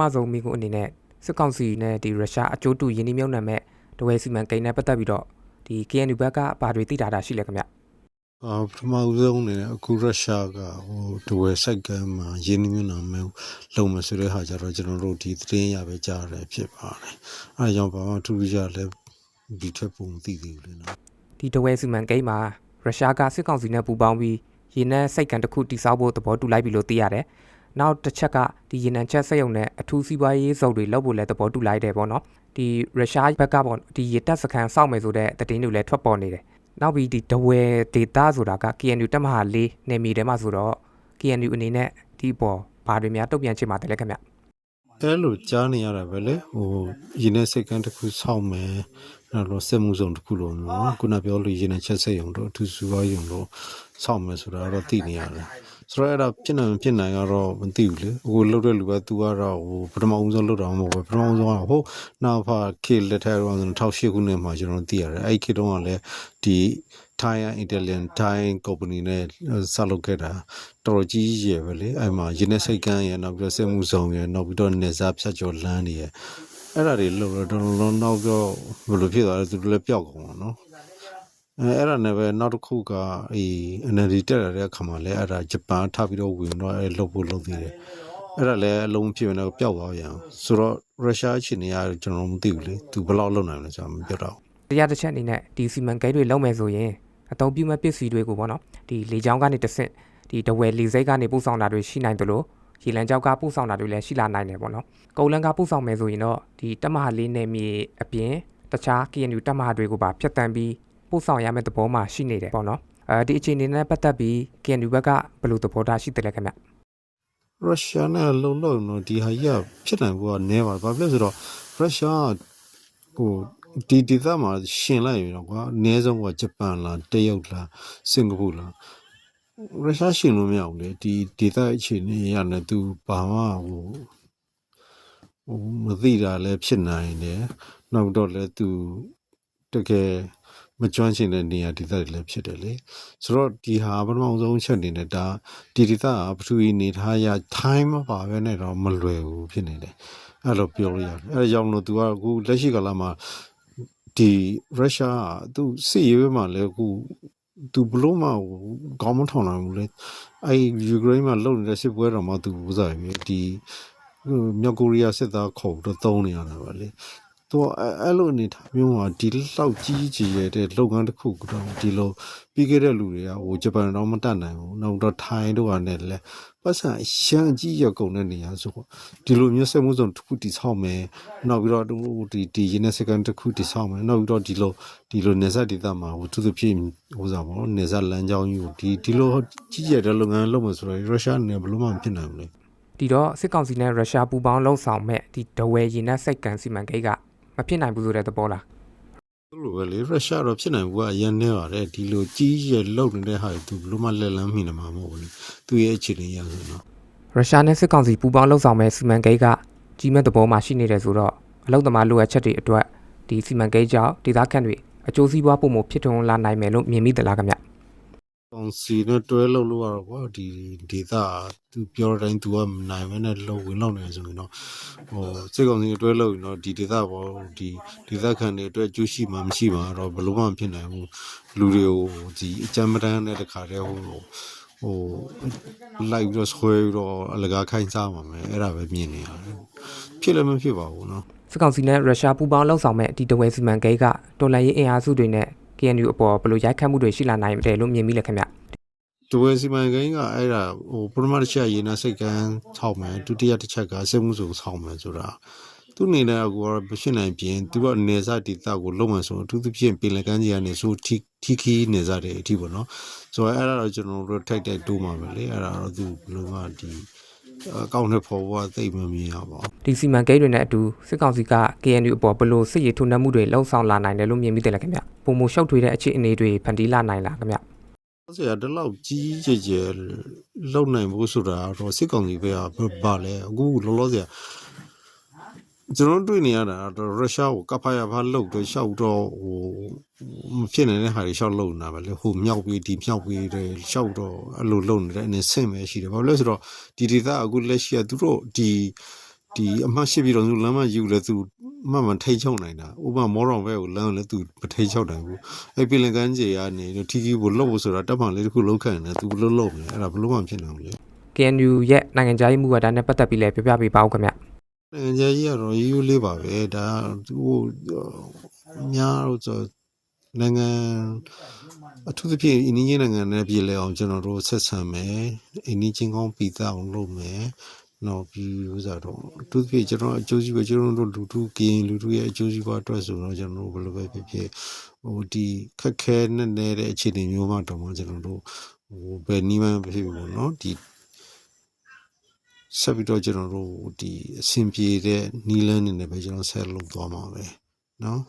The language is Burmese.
မဆုံးမိကုအနေနဲ့စစ်ကောင်စီနဲ့ဒီရုရှားအကျိုးတူယင်းနှိမ့်မြုံနံမဲ့တဝဲစီမံကိန်းနဲ့ပတ်သက်ပြီးတော့ဒီ KNU ဘက်ကဘာတွေသိတာတာရှိလဲခင်ဗျအာပထမဦးဆုံးအနေနဲ့အခုရုရှားကဟိုဒဝဲစိုက်ကမ်းမှာရင်းနှီးမြှုပ်နှံမှုလုပ်မယ်ဆိုတဲ့ဟာကြတော့ကျွန်တော်တို့ဒီသတင်းရပဲကြားရတယ်ဖြစ်ပါတယ်အဲဒါကြောင့်ဘာမှထူးထူးခြားလည်းဒီထက်ပုံမသိသေးဘူးလေနော်ဒီတဝဲစီမံကိန်းမှာရုရှားကစစ်ကောင်စီနဲ့ပူးပေါင်းပြီးရေနံစိတ်ကန်တစ်ခုတိစောက်ဖို့သဘောတူလိုက်ပြီလို့သိရတယ်။ နောက်တစ်ချက်ကဒီရေနံချက်စက်ရုံနဲ့အထူးစီးပွားရေးစုပ်တွေလုပ်ဖို့လည်းသဘောတူလိုက်တယ်ပေါ့နော်။ဒီရုရှားဘက်ကပေါ့ဒီရေတပ်စခန်းစောက်မယ်ဆိုတဲ့သတင်းတွေလည်းထွက်ပေါ်နေတယ်။နောက်ပြီးဒီတဝဲဒေတာဆိုတာက KNU တပ်မဟာ၄နယ်မြေထဲမှာဆိုတော့ KNU အနေနဲ့ဒီပေါ်ဘာတွေများတုံ့ပြန်ချင်ပါတယ်လဲခင်ဗျ။အဲလိုကြားနေရတာပဲလေဟိုရင်းနဲ့စိတ်ကန်းတစ်ခုစောင့်မယ်နောက်တော့စက်မှုစုံတစ်ခုလုံးနော်ခုနပြောလို့ရင်းနဲ့ချက်စက်ရုံတော့အထူးစုပါရုံတော့စောင့်မယ်ဆိုတာတော့သိနေရတယ် ဆိုတော့အဲ့ဒါဖြစ်နိုင်မဖြစ်နိုင်ကတော့မသိဘူးလေအခုလှုပ်တဲ့လူက तू ကတော့ဟိုပထမဦးဆုံးလှုပ်တာမဟုတ်ဘူးပထမဦးဆုံးကဟိုနောက်ဖာခေတ်လက်ထက်တော့2008ခုနှစ်မှာကျွန်တော်သိရတယ်အဲ့ဒီခေတ်တုန်းကလည်းဒီ Thai Italian Thai company နဲ့ဆက်လုပ်ခဲ့တာတော်တော်ကြီးကြီးရယ်ပဲလေအဲ့မှာရင်းနဲ့စိတ်ကန်းရယ်နောက်ပြီးတော့စက်မှုစုံရယ်နောက်ပြီးတော့နေစားဖြတ်ကျော်လမ်းတွေရယ်အဲ့ဒါတွေလုပ်တော့တော်တော်လုံးနောက်တော့ဘယ်လိုဖြစ်သွားလဲသူတို့လည်းပျောက်ကုန်ပါတော့ အဲအဲ့ဒါနဲ့ပဲနောက်တစ်ခုကအေ NLD တက်လာတဲ့အခါမှာလည်းအဲ့ဒါဂျပန်ထပ်ပြီးတော့ဝင်တော့အဲ့လုပ်ဖို့လုပ်သေးတယ်အဲ့ဒါလည်းအလုံးဖြစ်နေတော့ပျောက်သွားပြန်ဆိုတော့ရုရှားအခြေအနေကကျွန်တော်မသိဘူးလေသူဘယ်လောက်လုပ်နိုင်လဲဆိုတာမပြောတော့တရားတစ်ချက်အနေနဲ့ဒီစီမံကိန်းတွေလုပ်မယ်ဆိုရင်အသုံးပြုမဲ့ပစ္စည်းတွေကိုပေါ့နော်ဒီလေကြောင်းကနေတစ်ဆင့်ဒီတဝယ်လေစိတ်ကနေပို့ဆောင်တာတွေရှိနိုင်သလိုရေလံကြောက်ကပို့ဆောင်တာတွေလည်းရှိလာနိုင်တယ်ပေါ့နော်ကုန်လန်းကပို့ဆောင်မယ်ဆိုရင်တော့ဒီတက်မဟာလေးနယ်မြေအပြင်တခြား KNU တက်မဟာတွေကိုပါဖျက်တမ်းပြီး ပို့ဆောင်ရမယ့်သဘောမှရှိနေတယ်ပေါ့နော်အဲဒီအခြေအနေနဲ့ပတ်သက်ပြီး KNU ဘက်ကဘယ်လိုသဘောထားရှိတယ်လဲခင်ဗျရုရှားနဲ့လုံလုံတော့ဒီဟာကြီးကဖြစ်နိုင်ဖို့ကနည်းပါဘာဖြစ်လဲဆိုတော့ရုရှားကဟိုဒီဒေသမှာရှင်လိုက်ရင်တော့ကွာအနည်းဆုံးကဂျပန်လားတရုတ်လားစင်ကာပူလားရုရှားရှင်လို့မရဘူးလေဒီဒေသအခြေအနေရနေသူဘာမှဟိုဟိုမသိတာလည်းဖြစ်နိုင်တယ်နောက်တော့လည်းသူတကယ် မကျွမ်းကျင်တဲ့နေရာဒေသတွေလည်းဖြစ်တယ်လေဆိုတော့ဒီဟာပထမဆုံးချက်အနေနဲ့ဒါဒီဒေသကပထဝီနေထားရ time မပါပဲနဲ့တော့မလွယ်ဘူးဖြစ်နေတယ်အဲ့လိုပြောလို့ရတယ်အဲ့ဒါကြောင့်မလို့ तू ကအခုလက်ရှိကာလမှာဒီရုရှားကသူစစ်ရေးဘက်မှာလည်းအခုသူဘလို့မှခေါင်းမထောင်နိုင်ဘူးလေအဲ့ယူကရိန်းမှာလုပ်နေတဲ့စစ်ပွဲတော်မှာသူဥစားပြီဒီဟိုမြောက်ကိုရီးယားစစ်သားခေါ်ပြီးတော့တုံးနေရတာပါလေ သူအဲ့အဲ့လိုအနေထားမျိုးမှာဒီလောက်ကြီးကြီးရတဲ့လုပ်ငန်းတစ်ခုကတော့ဒီလိုပြီးခဲ့တဲ့လူတွေကဟိုဂျပန်တော့မတတ်နိုင်ဘူးနောက်တော့ထိုင်းတို့ကလည်းလဲပတ်စံအရှမ်းကြီးရကုန်တဲ့နေရာဆိုတော့ဒီလိုမျိုးစက်မှုစုံတစ်ခုတိဆောက်မယ်နောက်ပြီးတော့ဒီဒီရင်းနေစကန်တစ်ခုတိဆောက်မယ်နောက်ပြီးတော့ဒီလိုဒီလိုနေဆက်ဒေသမှာဟိုသူသဖြင့်ဟိုစားပါတော့နေဆက်လမ်းကြောင်းကြီးကိုဒီဒီလိုကြီးရတဲ့လုပ်ငန်းလုပ်မယ်ဆိုတော့ရုရှားအနေနဲ့ဘယ်လို့မှမဖြစ်နိုင်ဘူးလေဒီတော့စစ်ကောင်စီနဲ့ရုရှားပူးပေါင်းလှုပ်ဆောင်မဲ့ဒီတဝယ်ရေနက်စိတ်ကန်စီမံကိန်းက မဖြစ်နိုင်ဘူးဆိုတဲ့သဘောလားအဲ့လိုပဲလေရုရှားတော့ဖြစ်နိုင်ဘူးကအရင်နေပါတယ်ဒီလိုကြီးရလုံနေတဲ့ဟာသူဘလို့မှလက်လန်းမိနေမှာမဟုတ်ဘူးလေသူရဲ့အခြေအနေရဆိုတော့ရုရှားနဲ့စစ်ကောင်စီပူးပေါင်းလှုပ်ဆောင်မဲ့စီမံကိန်းကကြီးမဲ့သဘောမှာရှိနေတယ်ဆိုတော့အလုသမားလိုအပ်ချက်တွေအတွက်ဒီစီမံကိန်းကြောင့်ဒေသခံတွေအကျိုးစီးပွားပုံမှုဖြစ်ထွန်းလာနိုင်မယ်လို့မြင်မိသလားခင်ဗျ ကောင်စီနဲ့တွဲလို့လို့ရတော့ကွာဒီဒေတာသူပြောတဲ့အတိုင်း तू ကမနိုင်မနဲ့လုံဝင်လောက်နေဆိုရင်တော့ဟိုစိတ်ကောင်စီနဲ့တွဲလို့ရင်တော့ဒီဒေတာပေါ်ဒီဒေတာခံတွေအတွက်ကျိုးရှိမှမရှိမှတော့ဘယ်လိုမှမဖြစ်နိုင်ဘူးလူတွေကိုဒီအကြမ်းမတမ်းတဲ့တခါတည်းဟိုဟိုလိုက်ပြီးတော့ဆွဲပြီးတော့အလကားခိုင်းစားမှာမယ်အဲ့ဒါပဲမြင်နေရတယ်ဖြစ်လည်းမဖြစ်ပါဘူးเนาะ စစ်ကောင်စီနဲ့ရုရှားပူးပေါင်းလှုပ်ဆောင်မဲ့ဒီတဝယ်စီမံကိန်းကတော်လှန်ရေးအင်အားစုတွေနဲ့ KNU အပေါ်ဘယ်လိုရိုက်ခတ်မှုတွေရှိလာနိုင်တယ်လို့မြင်မိလဲခင်ဗျဒဝဲစီမံကိန်းကအဲ့ဒါဟိုပထမတစ်ချက်ရေနံစိတ်ကန်းဆောက်မယ်ဒုတိယတစ်ချက်ကစက်မှုစုံဆောက်မယ်ဆိုတာသူအနေနဲ့အကူကတော့မဖြစ်နိုင်ပြင်သူကနေစားဒေတာကိုလုံးဝဆိုအထူးသဖြင့်ပင်လယ်ကမ်းခြေကနေဆိုထိထိခီးနေစားတဲ့အထိပေါ့နော်ဆိုတော့အဲ့ဒါတော့ကျွန်တော်တို့ထိုက်တိုက်တိုးမှာပဲလေအဲ့ဒါတော့သူဘယ်လိုမှဒီ အကောင့်နဲ့ပေါ်ပေါ်သိပ်မမြင်ရပါဘူးဒီစီမံကိန်းတွေနဲ့အတူစစ်ကောင်စီက KNU အပေါ်ဘယ်လိုစစ်ရေးထုံနှက်မှုတွေလှုံ့ဆော်လာနိုင်တယ်လို့မြင်မိတယ်လဲခင်ဗျပုံမရှုပ်ထွေးတဲ့အခြေအနေတွေဖန်တီးလာနိုင်လားခင်ဗျ။ဆရာဒီလောက်ကြီးကြီးကျယ်ကျယ်လုံနိုင်ဖို့ဆိုတာတော့စစ်ကောင်စီပဲပါလဲအခုလောလောဆယ် ကျွန်တော်တွေ့နေရတာတော့ရုရှားကိုကပ်ဖယာဖာလုတ်တော့ရှောက်တော့ဟိုမဖြစ်နေတဲ့ဟာတွေရှောက်လုံနေတာပဲလေဟိုမြောက်ပြီးဒီမြောက်ပြီးတွေရှောက်တော့အဲ့လိုလုံနေတဲ့အနေဆင့်ပဲရှိတယ်ဘာလို့လဲဆိုတော့ဒီဒေသအခုလက်ရှိကသူတို့ဒီဒီအမှတ်ရှိပြီးတော့သူလမ်းမယူလဲသူမှန်မှန်ထိတ်ချုံနိုင်တာဥပမာမောတော်ဘဲကိုလမ်းလဲသူမထိတ်ချုံနိုင်ဘူးအဲ့ပင်လကန်းကြီးကနေထီထီကိုလှုပ်ဖို့ဆိုတာတပ်မှန်လေးတစ်ခုလှုပ်ခံနေသူလှုပ်လှုပ်နေအဲ့ဒါဘလို့မှဖြစ်နေဘူးလေ KNU ရဲ့နိုင်ငံခြားရေးမှုကဒါနဲ့ပတ်သက်ပြီးလည်းပြပြပေးပါဦးခင်ဗျ နိုင်ငံခြားကြီးကတော့ရိုးရိုးလေးပါပဲဒါဟိုများတော့ဆိုနိုင်ငံအထူးသဖြင့်အင်းကြီးနိုင်ငံနဲ့ပြည်လဲအောင်ကျွန်တော်တို့ဆက်ဆံမယ်အင်းကြီးကောင်းပြည်သားအောင်လုပ်မယ်နော်ပြီးဥစားတော့အထူးသဖြင့်ကျွန်တော်အကျိုးစီးပွားကျွန်တော်တို့လူထုကရင်လူထုရဲ့အကျိုးစီးပွားအတွက်ဆိုတော့ကျွန်တော်တို့ဘယ်လိုပဲဖြစ်ဖြစ်ဟိုဒီခက်ခဲနဲ့နေတဲ့အခြေအနေမျိုးမှတော့မှကျွန်တော်တို့ဟိုဘယ်နည်းမှမဖြစ်ဘူးပေါ့နော်ဒီ ဆက်ပြီးတော့ကျွန်တော်တို့ဒီအဆင်ပြေတဲ့နီလန်းနေနဲ့ပဲကျွန်တော်ဆက်လုပ်သွားမှာပဲเนาะ